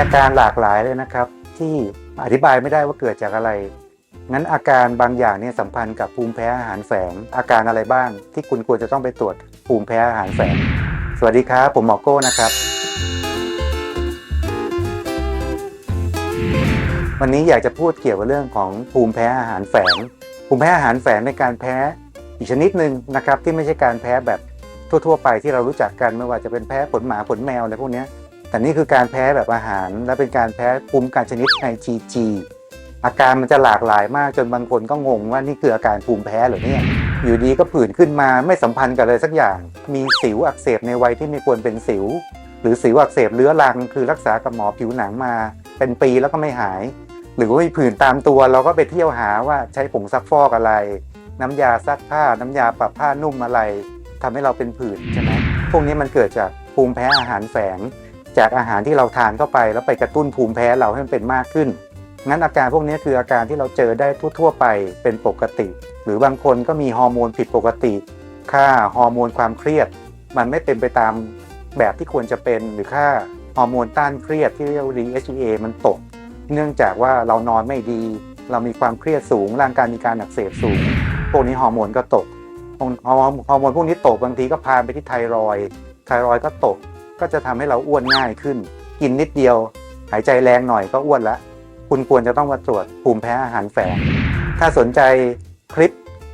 อาการหลากหลายเลยนะครับ ที่อธิบายไม่ได้ว่าเกิดจากอะไร งั้นอาการบางอย่างเนี่ยสัมพันธ์กับภูมิแพ้อาหารแฝง อาการอะไรบ้าง ที่คุณควรจะต้องไปตรวจภูมิแพ้อาหารแฝง สวัสดีครับ ผมหมอโก้นะครับ วันนี้อยากจะพูดเกี่ยวกับเรื่องของภูมิแพ้อาหารแฝง ภูมิแพ้อาหารแฝงในการแพ้อีกชนิดหนึ่งนะครับที่ไม่ใช่การแพ้แบบทั่ว ๆ ไปที่เรารู้จักกันไม่ว่าจะเป็นแพ้ขนหมาขนแมวอะไรพวกนี้ แต่นี่คือการแพ้แบบอาหาร และเป็นการแพ้ภูมิการชนิด IgG อาการมันจะหลากหลายมากจนบางคนก็งงว่านี่คืออาการภูมิแพ้หรือเนี่ยอยู่ดีก็ผื่นขึ้นมาไม่สัมพันธ์กับอะไรสักอย่าง มีสิวอักเสบในวัยที่ไม่ควรเป็นสิว หรือสิวอักเสบเรื้อรัง คือรักษากับหมอผิวหนังมา เป็นปีแล้วก็ไม่หาย หรือว่ามีผื่นตามตัวเราก็ไปเที่ยวหาว่าใช้ผงซักฟอกอะไร น้ำยาซักผ้า น้ำยาปรับผ้านุ่มอะไรทำให้เราเป็นผื่นใช่ไหมพวกนี้มันเกิดจากภูมิแพ้อาหารแฝง จากอาหารที่เราทานเข้าไปแล้วไปกระตุ้นภูมิแพ้เราให้มันเป็นมากขึ้น งั้นอาการพวกนี้คืออาการที่เราเจอได้ทั่ว ๆ ไปเป็นปกติ หรือบางคนก็มีฮอร์โมนผิดปกติ ค่าฮอร์โมนความเครียด มันไม่เป็นไปตามแบบที่ควรจะเป็นหรือค่าฮอร์โมนต้านเครียดที่เรียกว่า DHEA มันตก เนื่องจากว่าเรานอนไม่ดี เรามีความเครียดสูง ร่างกายมีการอักเสบสูง พวกนี้ฮอร์โมนก็ตกฮอร์โมนพวกนี้ตกบางทีก็พาไปที่ไทรอยไทรอยก็ตก ก็จะทำให้เราอ้วนง่ายขึ้น กินนิดเดียว หายใจแรงหน่อยก็อ้วนละ คุณควรจะต้องมาตรวจภูมิแพ้อาหารแฝง ถ้าสนใจคลิป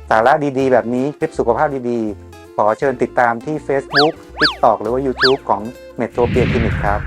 สาระดีๆ แบบนี้คลิปสุขภาพดีๆ ขอเชิญติดตามที่ Facebook TikTok หรือว่า YouTube ของ m e t r o p i a Clinic ครับ